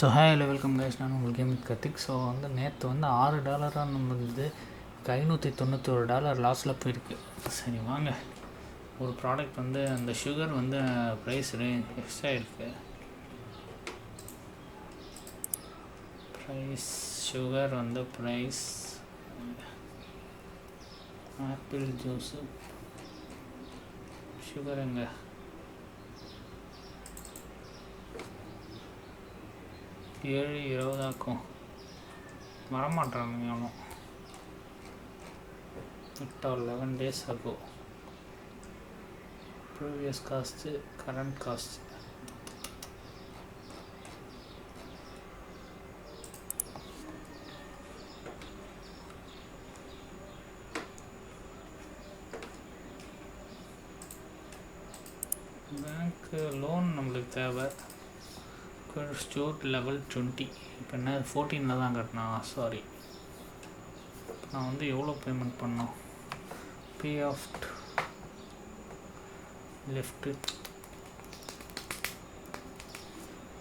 So hi hello welcome guys நான் உங்கள் game கத்திக் so வந்து நேற்று வந்து ஆறு டாலராக நம்ம வந்து ஐநூற்றி தொண்ணூத்தொரு டாலர் லாஸில் போயிருக்கு. சரி வாங்க. ஒரு ப்ராடக்ட் வந்து அந்த சுகர் வந்து ப்ரைஸ் ரேஞ்ச் எக்ஸ்ட்ரா இருக்குது ப்ரைஸ் சுகர் வந்து ப்ரைஸ் ஆப்பிள் ஜூஸு சுகர் எங்கே? ஏழு இருபதாக்கும் வரமாட்டானுங்க அவனும். ஆர் லெவன் டேஸ் ஆகும் previous cost current cost bank loan நம்மளுக்கு தேவை. ஸ்டோர் லெவல் டுவெண்ட்டி இப்போ என்ன ஃபோர்டீனில் தான் கட்டினா சாரி நான் வந்து எவ்வளோ பேமெண்ட் பண்ணோம்? பே ஆஃப் லெஃப்ட்டு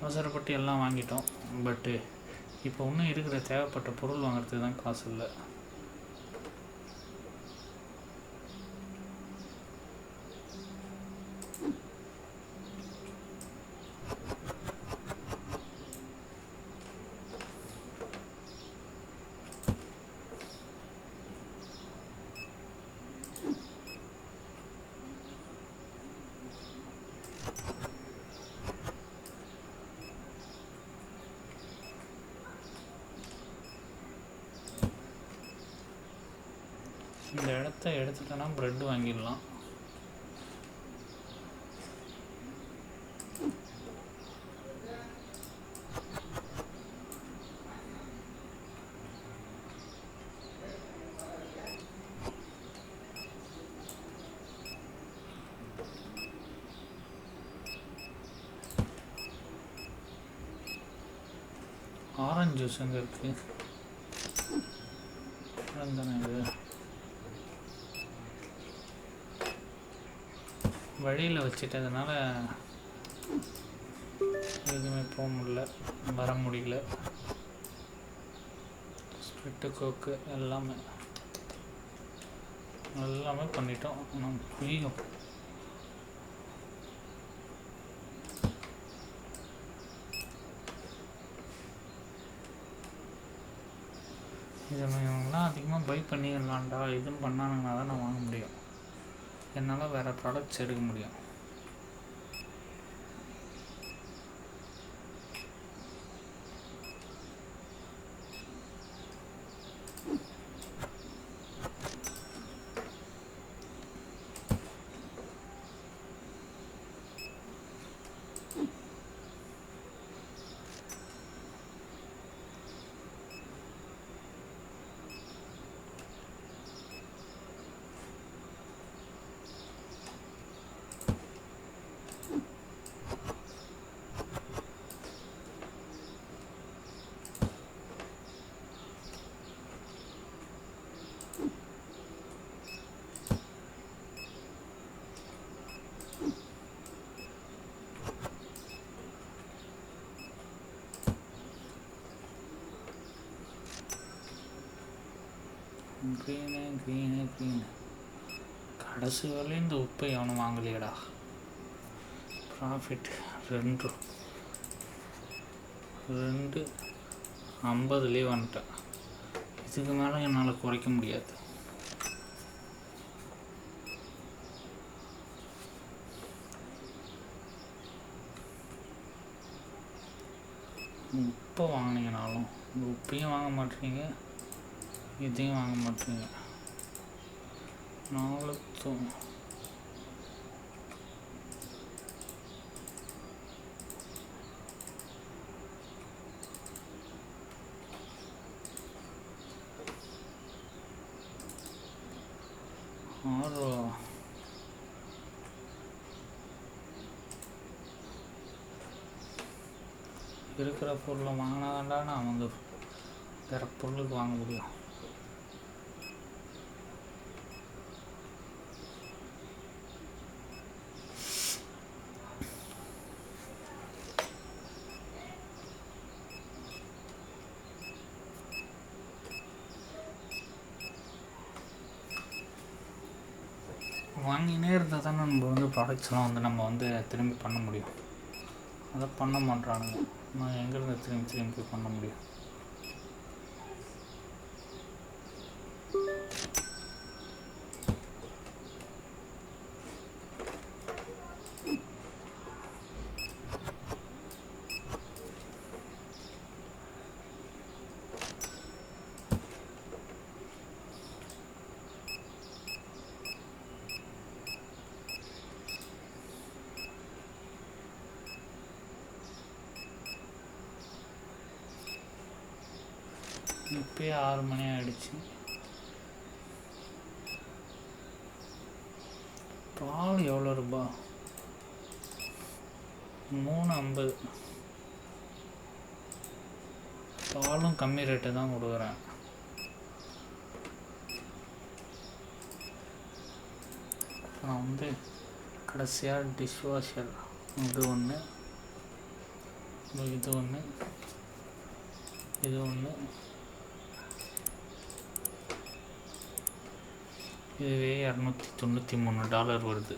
அவசரப்பட்டு எல்லாம் வாங்கிட்டோம். பட்டு இப்போ இன்னும் இருக்கிற தேவைப்பட்ட பொருள் வாங்குறதுக்கு தான் காசு இல்லை. இந்த இடத்த எடுத்துட்டோன்னா ப்ரெட் வாங்கிடலாம். ஆரஞ்சு ஜூஸ் எங்கே இருக்குது தானே இது வழியில் வச்சுட்டதுனால எதுவுமே போக முடியல வர முடியல. ஸ்பிரிட்டு கோக்கு எல்லாமே எல்லாமே பண்ணிட்டோம். நம்ம புரியும் இதை இவங்களாம் அதிகமாக பை பண்ணிடலாம்டா. எதுவும் பண்ணானுங்கன்னா தான் நான் வாங்க முடியும். என்னால் வேறு ப்ராடக்ட்ஸ் எடுக்க முடியும். க்ரீனு க்ரீனு க்ரீனு கடைசி வரையும் இந்த உப்பை எவனும் வாங்கலையடா. ப்ராஃபிட் ரெண்டு. ரெண்டு ஐம்பதுலேயே வந்துட்டேன். இதுக்கு மேலே என்னால் குறைக்க முடியாது. உப்பை வாங்கினீங்கனாலும் இந்த உப்பையும் வாங்க மாட்டேங்க. இதையும் வாங்க மாட்டேங்க. நாலத்தும் ஆறு இருக்கிற பொருளை வாங்கினாதான்டா நான் அவங்க வேறு பொருளுக்கு வாங்க முடியும். வாங்கினே இருந்தால் தானே நம்ம வந்து ப்ராடக்ட்ஸ்லாம் வந்து நம்ம வந்து திரும்பி பண்ண முடியும். அதை பண்ண மாட்டானுங்க நான் எங்கேருந்து திரும்பி திரும்பி பண்ண முடியும்? இப்போயே ஆறு மணி ஆகிடுச்சு பால் எவ்வளோ ரூபா? மூணு ஐம்பது. பாலும் கம்மி ரேட்டு தான் கொடுக்குறேன். நான் வந்து கடைசியாக டிஷ் வாஷர் இது ஒன்று இது ஒன்று இது ஒன்று இதுவே இரநூத்தி தொண்ணூற்றி மூணு டாலர் வருது.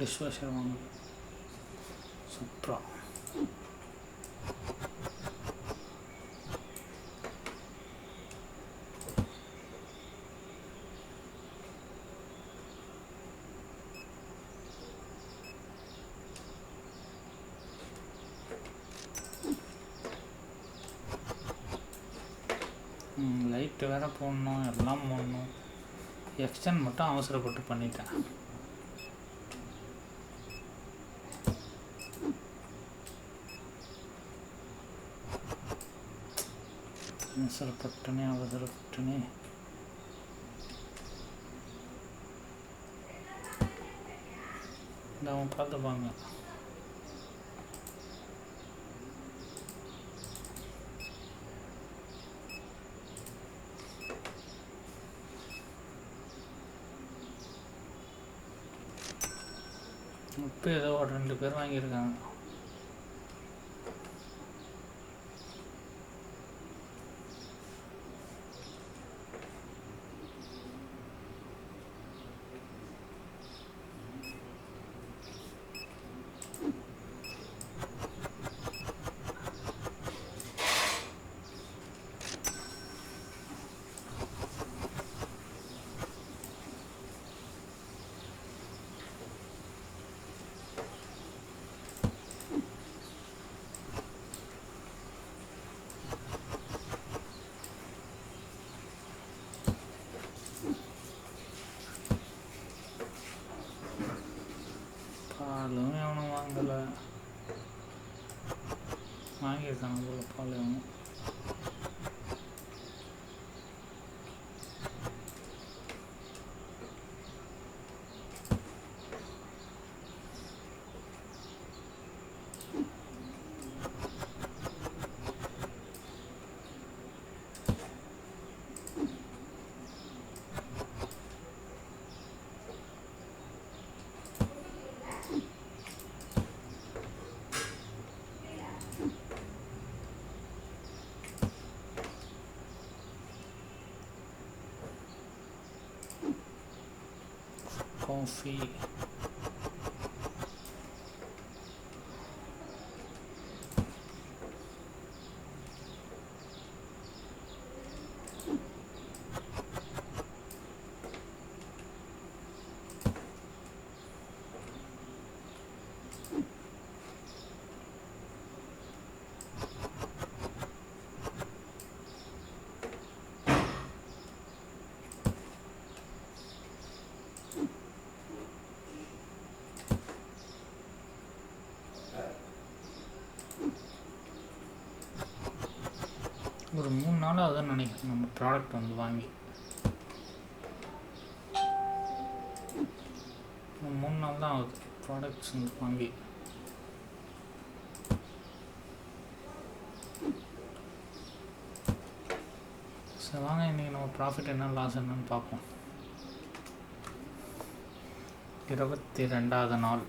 டிஷ் வாஷர் வாங்கணும் சூப்பரா லைட்டு வேற போடணும் எல்லாம் போடணும். எக்ஸ்டன் மட்டும் அவசரப்பட்டு பண்ணிட்டேன். அவசரப்பட்டனே அவசரப்பட்டனே. இந்த அவன் பார்த்துப்பாங்க இப்போ ஏதோ ஒரு ரெண்டு பேர் வாங்கியிருக்காங்க. அதுவும் எவனும் வாங்கலை. வாங்கியிருக்காங்க போல பால் எவனும். coffee ஒரு மூணு நாள் அதான் நினைக்கிறேன். நம்ம ப்ராடக்ட் வந்து வாங்கி. மூணு நாள் தான் ஆகுது. ப்ராடக்ட்ஸ் வந்து வாங்கி. சரி வாங்க இன்றைக்கி நம்ம ப்ராஃபிட் என்ன லாஸ் என்னன்னு பார்ப்போம். இருபத்தி ரெண்டாவது நாள்.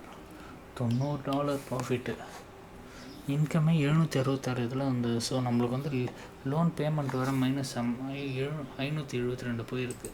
தொண்ணூறு டாலர் ப்ராஃபிட்டு இன்கமே எழுநூற்றி அறுபத்தாறு இதில் வந்து ஸோ நம்மளுக்கு வந்து லோன் பேமெண்ட் வர மைனஸ் ஐநூற்றி எழுபத்தி ரெண்டு போயிருக்கு.